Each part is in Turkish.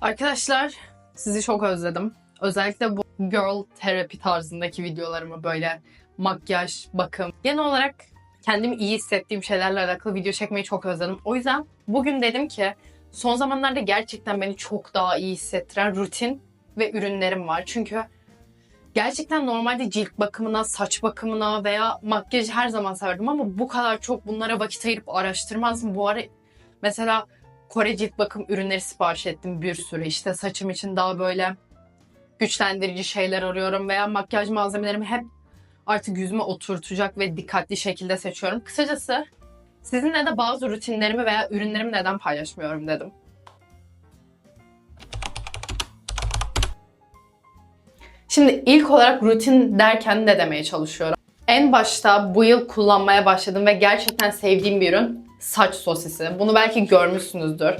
Arkadaşlar sizi çok özledim. Özellikle bu girl therapy tarzındaki videolarımı böyle makyaj, bakım. Genel olarak kendimi iyi hissettiğim şeylerle alakalı video çekmeyi çok özledim. O yüzden bugün dedim ki son zamanlarda gerçekten beni çok daha iyi hissettiren rutin ve ürünlerim var. Çünkü gerçekten normalde cilt bakımına, saç bakımına veya makyajı her zaman severdim ama bu kadar çok bunlara vakit ayırıp araştırmazdım. Bu ara mesela Kore cilt bakım ürünleri sipariş ettim bir sürü. İşte saçım için daha böyle güçlendirici şeyler arıyorum veya makyaj malzemelerimi hep artık yüzüme oturtacak ve dikkatli şekilde seçiyorum. Kısacası sizinle de bazı rutinlerimi veya ürünlerimi neden paylaşmıyorum dedim. Şimdi ilk olarak rutin derken ne demeye çalışıyorum? En başta bu yıl kullanmaya başladım ve gerçekten sevdiğim bir ürün saç sosisi. Bunu belki görmüşsünüzdür.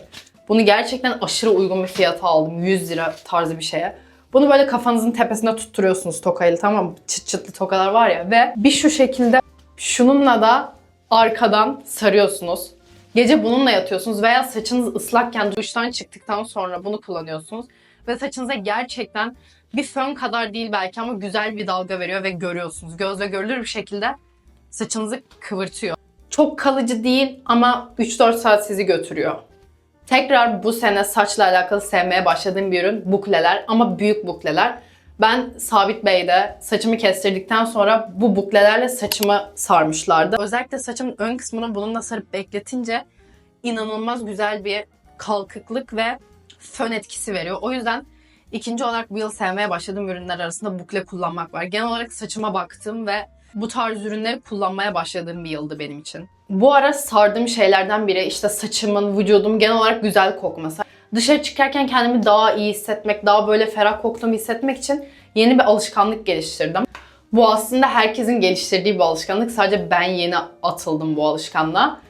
Bunu gerçekten aşırı uygun bir fiyata aldım. 100 lira tarzı bir şeye. Bunu böyle kafanızın tepesine tutturuyorsunuz tokayla tamam mı? Çıt çıtlı tokalar var ya. Ve bir şu şekilde şununla da arkadan sarıyorsunuz. Gece bununla yatıyorsunuz veya saçınız ıslakken duştan çıktıktan sonra bunu kullanıyorsunuz. Ve saçınıza gerçekten bir fön kadar değil belki ama güzel bir dalga veriyor ve görüyorsunuz. Gözle görülür bir şekilde saçınızı kıvırtıyor. Çok kalıcı değil ama 3-4 saat sizi götürüyor. Tekrar bu sene saçla alakalı sevmeye başladığım bir ürün bukleler ama büyük bukleler. Ben Sabit Bey'de saçımı kestirdikten sonra bu buklelerle saçımı sarmışlardı. Özellikle saçımın ön kısmını bununla sarıp bekletince inanılmaz güzel bir kalkıklık ve fön etkisi veriyor. O yüzden ikinci olarak bu yıl sevmeye başladığım ürünler arasında bukle kullanmak var. Genel olarak saçıma baktım ve bu tarz ürünleri kullanmaya başladığım bir yıldı benim için. Bu ara sardığım şeylerden biri işte saçımın, vücudum genel olarak güzel kokması. Dışarı çıkarken kendimi daha iyi hissetmek, daha böyle ferah koktuğumu hissetmek için yeni bir alışkanlık geliştirdim. Bu aslında herkesin geliştirdiği bir alışkanlık. Sadece ben yeni atıldım bu alışkanlığa.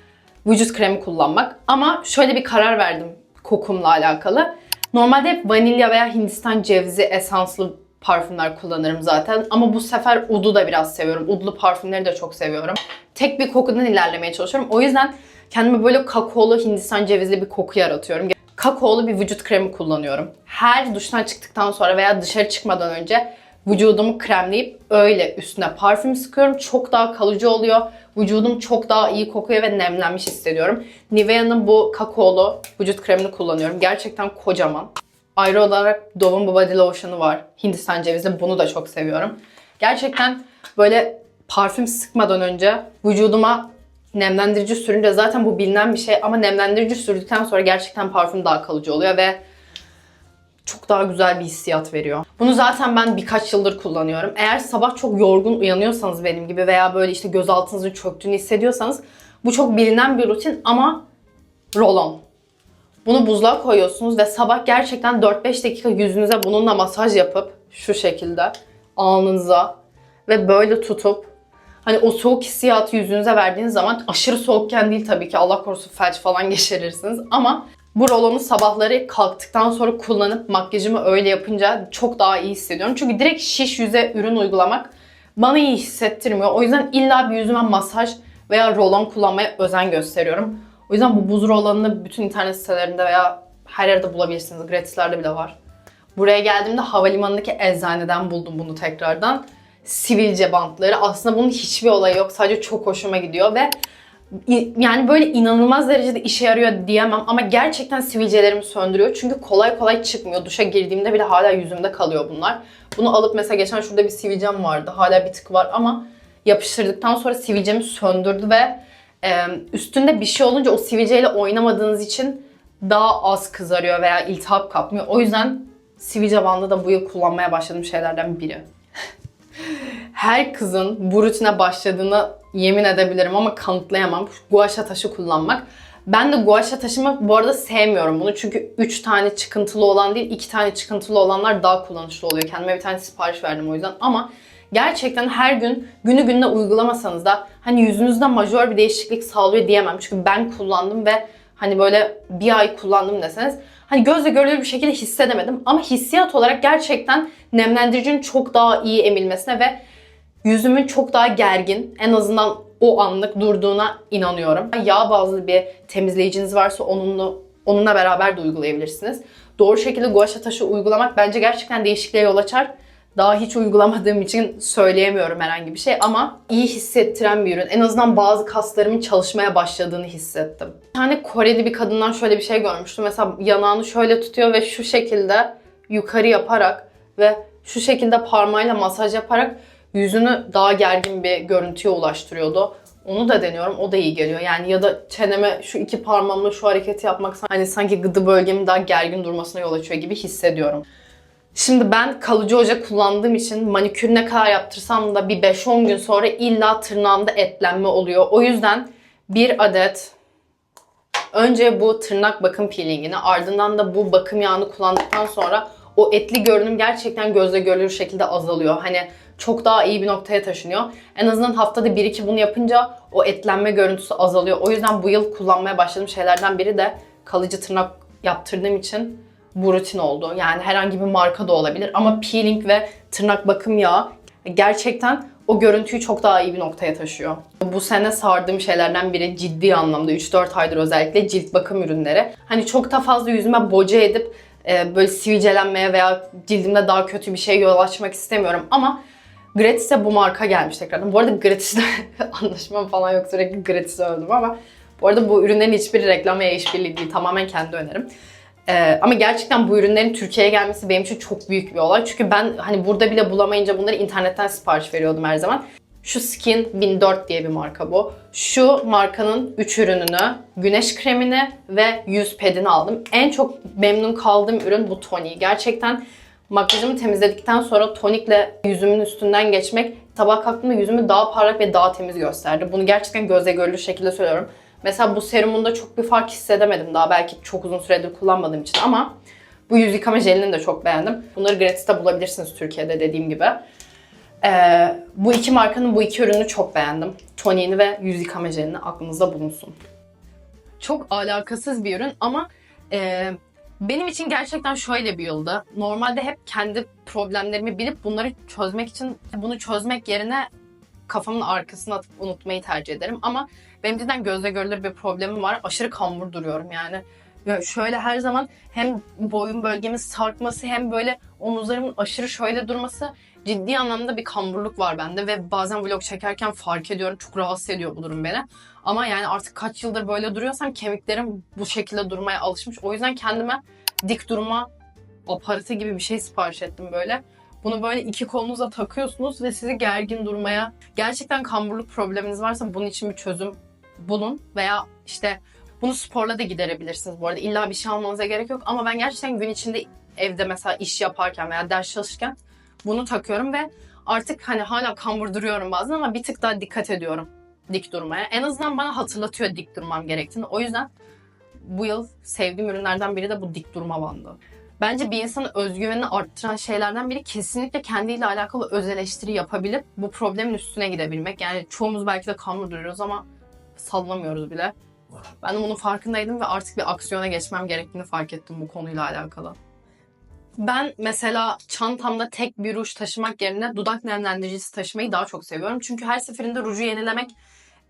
Vücut kremi kullanmak. Ama şöyle bir karar verdim kokumla alakalı. Normalde hep vanilya veya Hindistan cevizi esanslı parfümler kullanırım zaten. Ama bu sefer Ud'u da biraz seviyorum. Ud'lu parfümleri de çok seviyorum. Tek bir kokudan ilerlemeye çalışıyorum. O yüzden kendime böyle kakaolu Hindistan cevizli bir koku yaratıyorum. Kakaolu bir vücut kremi kullanıyorum. Her duştan çıktıktan sonra veya dışarı çıkmadan önce vücudumu kremleyip öyle üstüne parfüm sıkıyorum. Çok daha kalıcı oluyor. Vücudum çok daha iyi kokuyor ve nemlenmiş hissediyorum. Nivea'nın bu kakaolu vücut kremini kullanıyorum. Gerçekten kocaman. Ayrı olarak Dove'un body lotion'u var. Hindistan cevizi. Bunu da çok seviyorum. Gerçekten böyle parfüm sıkmadan önce vücuduma nemlendirici sürünce zaten bu bilinen bir şey ama nemlendirici sürdükten sonra gerçekten parfüm daha kalıcı oluyor ve çok daha güzel bir hissiyat veriyor. Bunu zaten ben birkaç yıldır kullanıyorum. Eğer sabah çok yorgun uyanıyorsanız benim gibi veya böyle işte göz altınızın çöktüğünü hissediyorsanız bu çok bilinen bir rutin ama roll-on. Bunu buzluğa koyuyorsunuz ve sabah gerçekten 4-5 dakika yüzünüze bununla masaj yapıp şu şekilde alnınıza ve böyle tutup hani o soğuk hissiyatı yüzünüze verdiğiniz zaman aşırı soğukken değil tabii ki Allah korusun felç falan geçirirsiniz ama bu rolonu sabahları kalktıktan sonra kullanıp makyajımı öyle yapınca çok daha iyi hissediyorum. Çünkü direkt şiş yüze ürün uygulamak bana iyi hissettirmiyor. O yüzden illa bir yüzüme masaj veya rolon kullanmaya özen gösteriyorum. O yüzden bu buz rolonunu bütün internet sitelerinde veya her yerde bulabilirsiniz. Gratislerde bile var. Buraya geldiğimde havalimanındaki eczaneden buldum bunu tekrardan. Sivilce bantları. Aslında bunun hiçbir olayı yok. Sadece çok hoşuma gidiyor ve yani böyle inanılmaz derecede işe yarıyor diyemem ama gerçekten sivilcelerimi söndürüyor. Çünkü kolay kolay çıkmıyor. Duşa girdiğimde bile hala yüzümde kalıyor bunlar. Bunu alıp mesela geçen şurada bir sivilcem vardı. Hala bir tık var ama yapıştırdıktan sonra sivilcemi söndürdü ve üstünde bir şey olunca o sivilceyle oynamadığınız için daha az kızarıyor veya iltihap kapmıyor. O yüzden sivilce bandı da bu yıl kullanmaya başladığım şeylerden biri. Her kızın bu rutine başladığını yemin edebilirim ama kanıtlayamam. Guaşa taşı kullanmak. Ben de guaşa taşımı bu arada sevmiyorum bunu. Çünkü 3 tane çıkıntılı olan değil 2 tane çıkıntılı olanlar daha kullanışlı oluyor. Kendime bir tane sipariş verdim o yüzden. Ama gerçekten her gün günü gününe uygulamasanız da hani yüzünüzde majör bir değişiklik sağlıyor diyemem. Çünkü ben kullandım ve hani böyle bir ay kullandım deseniz hani gözle görülür bir şekilde hissedemedim. Ama hissiyat olarak gerçekten nemlendiricinin çok daha iyi emilmesine ve yüzümün çok daha gergin en azından o anlık durduğuna inanıyorum. Yağ bazlı bir temizleyiciniz varsa onunla Onunla beraber de uygulayabilirsiniz. Doğru şekilde guaşa taşı uygulamak bence gerçekten değişikliğe yol açar. Daha hiç uygulamadığım için söyleyemiyorum herhangi bir şey ama iyi hissettiren bir ürün. En azından bazı kaslarımın çalışmaya başladığını hissettim. Bir tane Koreli bir kadından şöyle bir şey görmüştüm. Mesela yanağını şöyle tutuyor ve şu şekilde yukarı yaparak ve şu şekilde parmağıyla masaj yaparak yüzünü daha gergin bir görüntüye ulaştırıyordu. Onu da deniyorum. O da iyi geliyor. Yani ya da çeneme şu iki parmağımla şu hareketi yapmak hani sanki gıdı bölgemin daha gergin durmasına yol açıyor gibi hissediyorum. Şimdi ben kalıcı oje kullandığım için manikür ne kadar yaptırsam da bir 5-10 gün sonra illa tırnağımda etlenme oluyor. O yüzden bir adet önce bu tırnak bakım peelingini ardından da bu bakım yağını kullandıktan sonra o etli görünüm gerçekten gözle görülür şekilde azalıyor. Hani çok daha iyi bir noktaya taşınıyor. En azından haftada 1-2 bunu yapınca o etlenme görüntüsü azalıyor. O yüzden bu yıl kullanmaya başladığım şeylerden biri de kalıcı tırnak yaptırdığım için bu rutin oldu. Yani herhangi bir marka da olabilir ama peeling ve tırnak bakım yağı gerçekten o görüntüyü çok daha iyi bir noktaya taşıyor. Bu sene sardığım şeylerden biri ciddi anlamda 3-4 aydır özellikle cilt bakım ürünleri. Hani çok da fazla yüzüme boca edip e, böyle sivilcelenmeye veya cildimde daha kötü bir şey yol açmak istemiyorum ama Gratis'e bu marka gelmiş tekrardan. Bu arada Gratis'le anlaşmam falan yok sürekli Gratis'e övdüm ama bu arada bu ürünlerin hiçbir reklam veya işbirliği değil. Tamamen kendi önerim. Ee, ama gerçekten bu ürünlerin Türkiye'ye gelmesi benim için çok büyük bir olay. Çünkü ben hani burada bile bulamayınca bunları internetten sipariş veriyordum her zaman. Şu Skin 1004 diye bir marka bu. Şu markanın 3 ürününü, güneş kremini ve yüz pedini aldım. En çok memnun kaldığım ürün bu toniği. Gerçekten makyajımı temizledikten sonra tonikle yüzümün üstünden geçmek sabah kalktığımda yüzümü daha parlak ve daha temiz gösterdi. Bunu gerçekten gözle görülür şekilde söylüyorum. Mesela bu serumunda çok bir fark hissedemedim daha belki çok uzun süredir kullanmadığım için ama bu yüz yıkama jelini de çok beğendim. Bunları Gratis'te bulabilirsiniz Türkiye'de dediğim gibi. Ee, bu iki markanın bu iki ürünü çok beğendim. Toniğini ve yüz yıkama jelini aklınızda bulunsun. Çok alakasız bir ürün ama e, benim için gerçekten şöyle bir yıldı. Normalde hep kendi problemlerimi bilip bunları çözmek için bunu çözmek yerine kafamın arkasına atıp unutmayı tercih ederim. Ama benim cidden gözle görülür bir problemim var. Aşırı kambur duruyorum yani. Ya şöyle her zaman hem boyun bölgemin sarkması hem böyle omuzlarımın aşırı şöyle durması ciddi anlamda bir kamburluk var bende ve bazen vlog çekerken fark ediyorum. Çok rahatsız ediyor bu durum beni. Ama yani artık kaç yıldır böyle duruyorsam kemiklerim bu şekilde durmaya alışmış. O yüzden kendime dik durma aparatı gibi bir şey sipariş ettim böyle. Bunu böyle iki kolunuza takıyorsunuz ve sizi gergin durmaya, gerçekten kamburluk probleminiz varsa bunun için bir çözüm bulun veya işte bunu sporla da giderebilirsiniz bu arada. İlla bir şey almanıza gerek yok ama ben gerçekten gün içinde evde mesela iş yaparken veya ders çalışırken bunu takıyorum ve artık hani hala kambur duruyorum bazen ama bir tık daha dikkat ediyorum dik durmaya. En azından bana hatırlatıyor dik durmam gerektiğini. O yüzden bu yıl sevdiğim ürünlerden biri de bu dik durma bandı. Bence bir insanın özgüvenini arttıran şeylerden biri kesinlikle kendiyle alakalı öz eleştiri yapabilip bu problemin üstüne gidebilmek. Yani çoğumuz belki de kambur duruyoruz ama sallamıyoruz bile. Ben de bunun farkındaydım ve artık bir aksiyona geçmem gerektiğini fark ettim bu konuyla alakalı. Ben mesela çantamda tek bir ruj taşımak yerine dudak nemlendiricisi taşımayı daha çok seviyorum. Çünkü her seferinde ruju yenilemek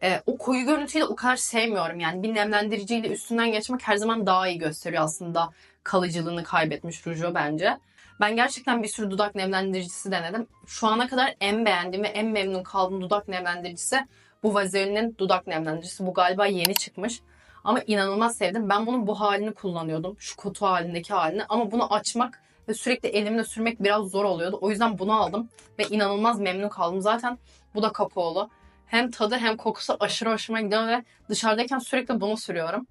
e, o koyu görüntüyü de o kadar sevmiyorum. Yani bir nemlendiriciyle üstünden geçmek her zaman daha iyi gösteriyor aslında kalıcılığını kaybetmiş ruju bence. Ben gerçekten bir sürü dudak nemlendiricisi denedim. Şu ana kadar en beğendiğim ve en memnun kaldığım dudak nemlendiricisi bu Vazelaine'in dudak nemlendiricisi. Bu galiba yeni çıkmış. Ama inanılmaz sevdim. Ben bunun bu halini kullanıyordum. Şu kutu halindeki halini. Ama bunu açmak ve sürekli elimle sürmek biraz zor oluyordu. O yüzden bunu aldım ve inanılmaz memnun kaldım. Zaten bu da kakaolu. Hem tadı hem kokusu aşırı hoşuma gidiyor ve dışarıdayken sürekli bunu sürüyorum.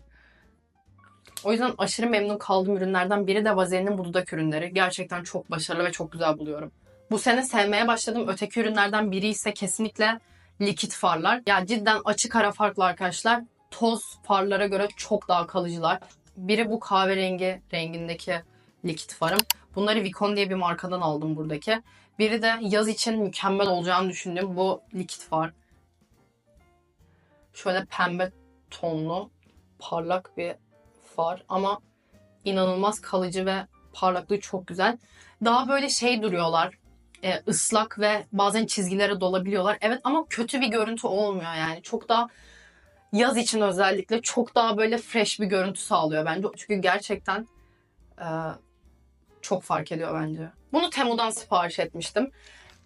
O yüzden aşırı memnun kaldığım ürünlerden biri de Vazelaine'in bu dudak ürünleri. Gerçekten çok başarılı ve çok güzel buluyorum. Bu sene sevmeye başladığım öteki ürünlerden biri ise kesinlikle likit farlar. Ya cidden açık ara farklı arkadaşlar. Toz farlara göre çok daha kalıcılar. Biri bu kahverengi rengindeki likit farım. Bunları Vicon diye bir markadan aldım buradaki. Biri de yaz için mükemmel olacağını düşündüğüm bu likit far. Şöyle pembe tonlu parlak bir far ama inanılmaz kalıcı ve parlaklığı çok güzel. Daha böyle şey duruyorlar. E, ıslak ve bazen çizgilere dolabiliyorlar. Evet ama kötü bir görüntü olmuyor yani. Çok daha Yaz için özellikle çok daha böyle fresh bir görüntü sağlıyor bence. Çünkü gerçekten e, çok fark ediyor bence. Bunu Temu'dan sipariş etmiştim.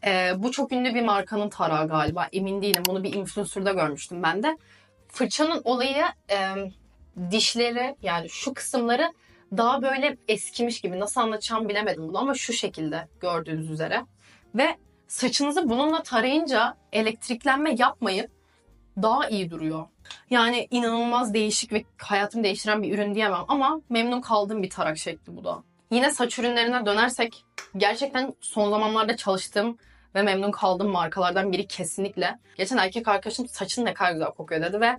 E, bu çok ünlü bir markanın tarağı galiba. Emin değilim. Bunu bir influencer'da görmüştüm ben de. Fırçanın olayı e, dişleri yani şu kısımları daha böyle eskimiş gibi. Nasıl anlatacağımı bilemedim bunu ama şu şekilde gördüğünüz üzere. Ve saçınızı bununla tarayınca elektriklenme yapmayıp daha iyi duruyor. Yani inanılmaz değişik ve hayatımı değiştiren bir ürün diyemem ama memnun kaldığım bir tarak şekli bu da. Yine saç ürünlerine dönersek gerçekten son zamanlarda çalıştığım ve memnun kaldığım markalardan biri kesinlikle. Geçen erkek arkadaşım saçın ne kadar güzel kokuyor dedi ve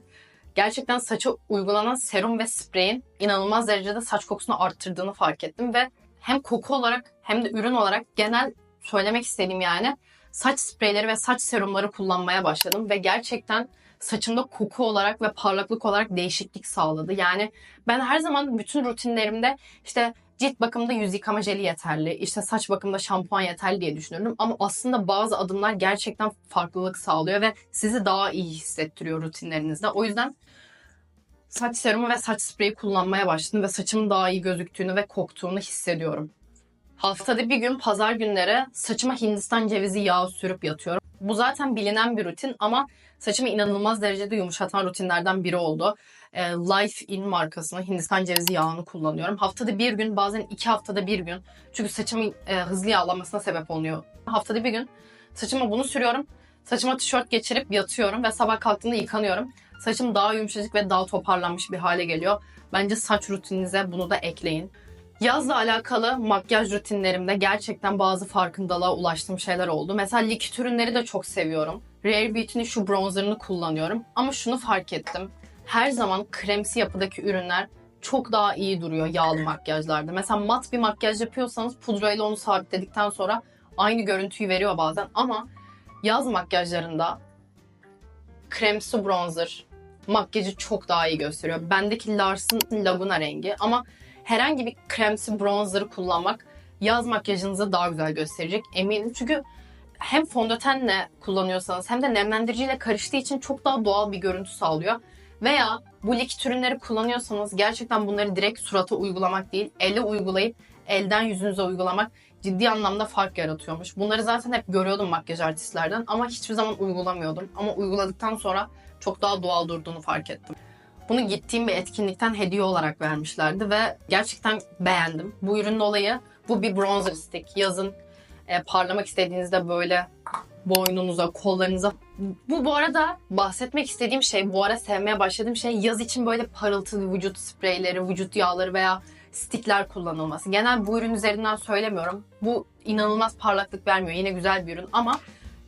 gerçekten saça uygulanan serum ve spreyin inanılmaz derecede saç kokusunu arttırdığını fark ettim ve hem koku olarak hem de ürün olarak genel söylemek istediğim yani saç spreyleri ve saç serumları kullanmaya başladım ve gerçekten saçımda koku olarak ve parlaklık olarak değişiklik sağladı. Yani ben her zaman bütün rutinlerimde işte cilt bakımında yüz yıkama jeli yeterli, işte saç bakımında şampuan yeterli diye düşünüyorum. Ama aslında bazı adımlar gerçekten farklılık sağlıyor ve sizi daha iyi hissettiriyor rutinlerinizde. O yüzden saç serumu ve saç spreyi kullanmaya başladım ve saçımın daha iyi gözüktüğünü ve koktuğunu hissediyorum. Haftada bir gün pazar günleri saçıma Hindistan cevizi yağı sürüp yatıyorum. Bu zaten bilinen bir rutin ama saçımı inanılmaz derecede yumuşatan rutinlerden biri oldu. E, Life In markasının Hindistan cevizi yağını kullanıyorum. Haftada bir gün bazen iki haftada bir gün. Çünkü saçımın e, hızlı yağlanmasına sebep oluyor. Haftada bir gün saçıma bunu sürüyorum. Saçıma tişört geçirip yatıyorum ve sabah kalktığımda yıkanıyorum. Saçım daha yumuşacık ve daha toparlanmış bir hale geliyor. Bence saç rutininize bunu da ekleyin. Yazla alakalı makyaj rutinlerimde gerçekten bazı farkındalığa ulaştığım şeyler oldu. Mesela likit ürünleri de çok seviyorum. Rare Beauty'nin şu bronzerını kullanıyorum. Ama şunu fark ettim. Her zaman kremsi yapıdaki ürünler çok daha iyi duruyor yağlı makyajlarda. Mesela mat bir makyaj yapıyorsanız pudrayla onu sabitledikten sonra aynı görüntüyü veriyor bazen. Ama yaz makyajlarında kremsi bronzer makyajı çok daha iyi gösteriyor. Bendeki Lars'ın Laguna rengi ama herhangi bir kremsi bronzer'ı kullanmak yaz makyajınızı daha güzel gösterecek eminim. Çünkü hem fondötenle kullanıyorsanız hem de nemlendiriciyle karıştığı için çok daha doğal bir görüntü sağlıyor. Veya bu likit ürünleri kullanıyorsanız gerçekten bunları direkt surata uygulamak değil, elle uygulayıp elden yüzünüze uygulamak ciddi anlamda fark yaratıyormuş. Bunları zaten hep görüyordum makyaj artistlerden ama hiçbir zaman uygulamıyordum. Ama uyguladıktan sonra çok daha doğal durduğunu fark ettim. Bunu gittiğim bir etkinlikten hediye olarak vermişlerdi ve gerçekten beğendim. Bu ürünün olayı bu bir bronzer stick. Yazın e, parlamak istediğinizde böyle boynunuza, kollarınıza. Bu bu arada bahsetmek istediğim şey, bu ara sevmeye başladığım şey yaz için böyle parıltılı vücut spreyleri, vücut yağları veya stickler kullanılması. Genel bu ürün üzerinden söylemiyorum. Bu inanılmaz parlaklık vermiyor. Yine güzel bir ürün ama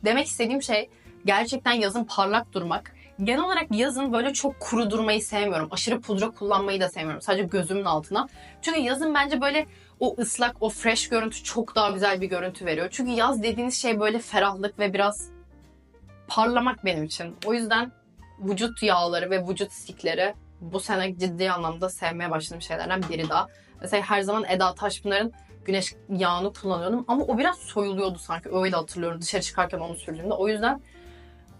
demek istediğim şey gerçekten yazın parlak durmak. Genel olarak yazın böyle çok kuru durmayı sevmiyorum. Aşırı pudra kullanmayı da sevmiyorum. Sadece gözümün altına. Çünkü yazın bence böyle o ıslak, o fresh görüntü çok daha güzel bir görüntü veriyor. Çünkü yaz dediğiniz şey böyle ferahlık ve biraz parlamak benim için. O yüzden vücut yağları ve vücut stickleri bu sene ciddi anlamda sevmeye başladığım şeylerden biri daha. Mesela her zaman Eda Taşpınar'ın güneş yağını kullanıyordum ama o biraz soyuluyordu sanki öyle hatırlıyorum dışarı çıkarken onu sürdüğümde. O yüzden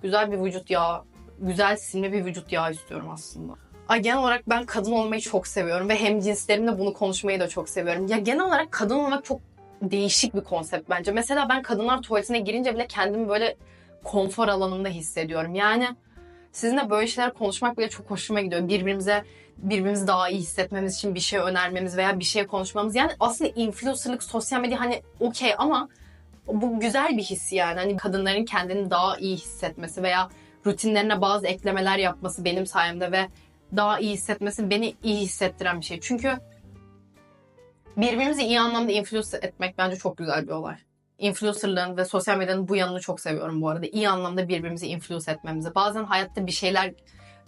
güzel bir vücut yağı, güzel simli bir vücut yağı istiyorum aslında. Ay genel olarak ben kadın olmayı çok seviyorum ve hem cinslerimle bunu konuşmayı da çok seviyorum. Ya genel olarak kadın olmak çok değişik bir konsept bence. Mesela ben kadınlar tuvaletine girince bile kendimi böyle konfor alanımda hissediyorum. Yani sizinle böyle şeyler konuşmak bile çok hoşuma gidiyor. Birbirimize birbirimizi daha iyi hissetmemiz için bir şey önermemiz veya bir şey konuşmamız. Yani aslında influencerlık, sosyal medya hani okey ama bu güzel bir his yani. Hani kadınların kendini daha iyi hissetmesi veya rutinlerine bazı eklemeler yapması benim sayemde ve daha iyi hissetmesi beni iyi hissettiren bir şey. Çünkü birbirimizi iyi anlamda influence etmek bence çok güzel bir olay. Influencerlığın ve sosyal medyanın bu yanını çok seviyorum bu arada. İyi anlamda birbirimizi influence etmemizi. Bazen hayatta bir şeyler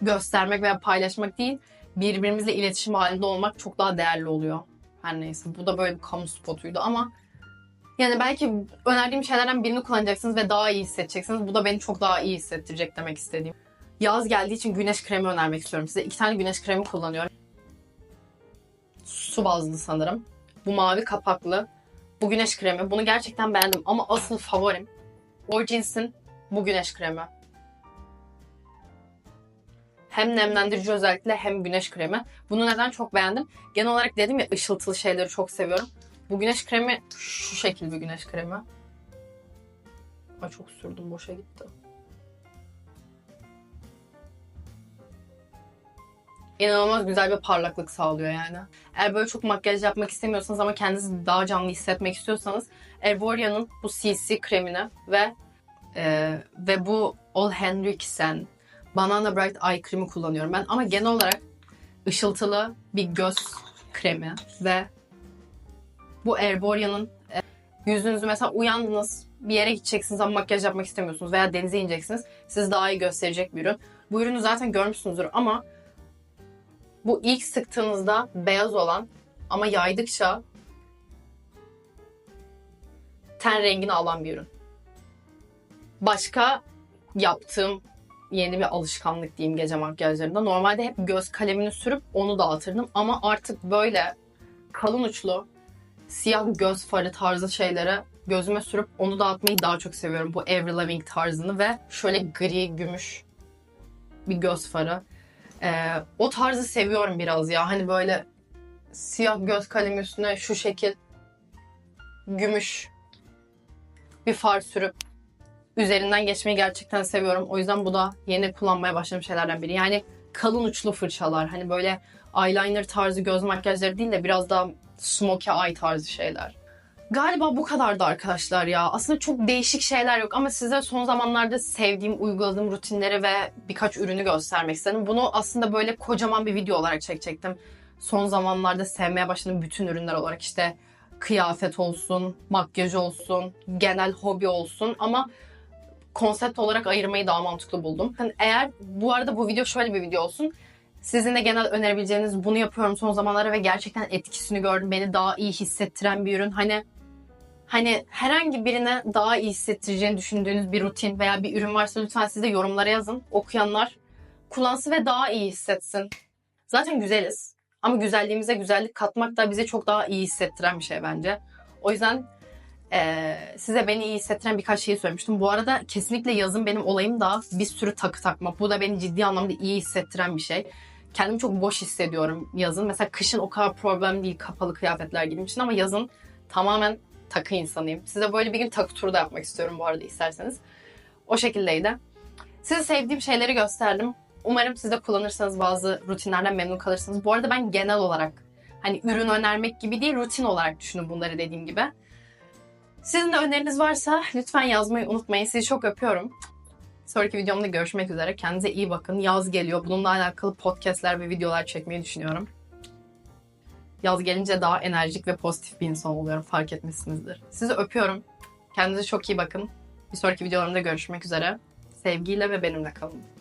göstermek veya paylaşmak değil, birbirimizle iletişim halinde olmak çok daha değerli oluyor. Her neyse bu da böyle bir kamu spotuydu ama yani belki önerdiğim şeylerden birini kullanacaksınız ve daha iyi hissedeceksiniz. Bu da beni çok daha iyi hissettirecek demek istediğim. Yaz geldiği için güneş kremi önermek istiyorum size. İki tane güneş kremi kullanıyorum. Su bazlı sanırım. Bu mavi kapaklı. Bu güneş kremi. Bunu gerçekten beğendim ama asıl favorim Origins'in bu güneş kremi. Hem nemlendirici özellikle hem güneş kremi. Bunu neden çok beğendim? Genel olarak dedim ya ışıltılı şeyleri çok seviyorum. Bu güneş kremi şu şekil bir güneş kremi. Ay çok sürdüm boşa gitti. İnanılmaz güzel bir parlaklık sağlıyor yani. Eğer böyle çok makyaj yapmak istemiyorsanız ama kendinizi daha canlı hissetmek istiyorsanız Erboria'nın bu CC kremini ve e, ve bu Ol Henriksen Banana Bright Eye kremi kullanıyorum ben. Ama genel olarak ışıltılı bir göz kremi ve bu Erboria'nın e, yüzünüzü mesela uyandınız bir yere gideceksiniz ama makyaj yapmak istemiyorsunuz veya denize ineceksiniz. Sizi daha iyi gösterecek bir ürün. Bu ürünü zaten görmüşsünüzdür ama bu ilk sıktığınızda beyaz olan ama yaydıkça ten rengini alan bir ürün. Başka yaptığım yeni bir alışkanlık diyeyim gece makyajlarında. Normalde hep göz kalemini sürüp onu dağıtırdım ama artık böyle kalın uçlu siyah göz farı tarzı şeylere gözüme sürüp onu dağıtmayı daha çok seviyorum. Bu Avril Lavigne tarzını ve şöyle gri gümüş bir göz farı. Ee, o tarzı seviyorum biraz ya. Hani böyle siyah göz kalemi üstüne şu şekil gümüş bir far sürüp üzerinden geçmeyi gerçekten seviyorum. O yüzden bu da yeni kullanmaya başladığım şeylerden biri. Yani kalın uçlu fırçalar. Hani böyle eyeliner tarzı göz makyajları değil de biraz daha smokey eye tarzı şeyler. Galiba bu kadardı arkadaşlar ya. Aslında çok değişik şeyler yok ama size son zamanlarda sevdiğim, uyguladığım rutinleri ve birkaç ürünü göstermek istedim. Bunu aslında böyle kocaman bir video olarak çekecektim. Son zamanlarda sevmeye başladığım bütün ürünler olarak işte kıyafet olsun, makyaj olsun, genel hobi olsun ama konsept olarak ayırmayı daha mantıklı buldum. Hani eğer bu arada bu video şöyle bir video olsun. Sizin de genel önerebileceğiniz bunu yapıyorum son zamanlarda ve gerçekten etkisini gördüm. Beni daha iyi hissettiren bir ürün. Hani hani herhangi birine daha iyi hissettireceğini düşündüğünüz bir rutin veya bir ürün varsa lütfen siz de yorumlara yazın. Okuyanlar kullansın ve daha iyi hissetsin. Zaten güzeliz. Ama güzelliğimize güzellik katmak da bize çok daha iyi hissettiren bir şey bence. O yüzden eee, size beni iyi hissettiren birkaç şeyi söylemiştim. Bu arada kesinlikle yazın benim olayım da bir sürü takı takmak. Bu da beni ciddi anlamda iyi hissettiren bir şey. Kendimi çok boş hissediyorum yazın. Mesela kışın o kadar problem değil kapalı kıyafetler giydiğim için ama yazın tamamen takı insanıyım. Size böyle bir gün takı turu da yapmak istiyorum bu arada isterseniz. O şekildeydi. Size sevdiğim şeyleri gösterdim. Umarım siz de kullanırsanız bazı rutinlerden memnun kalırsınız. Bu arada ben genel olarak hani ürün önermek gibi değil rutin olarak düşünün bunları dediğim gibi. Sizin de öneriniz varsa lütfen yazmayı unutmayın. Sizi çok öpüyorum. Sonraki videomda görüşmek üzere. Kendinize iyi bakın. Yaz geliyor. Bununla alakalı podcastler ve videolar çekmeyi düşünüyorum. Yaz gelince daha enerjik ve pozitif bir insan oluyorum. Fark etmişsinizdir. Sizi öpüyorum. Kendinize çok iyi bakın. Bir sonraki videolarımda görüşmek üzere. Sevgiyle ve benimle kalın.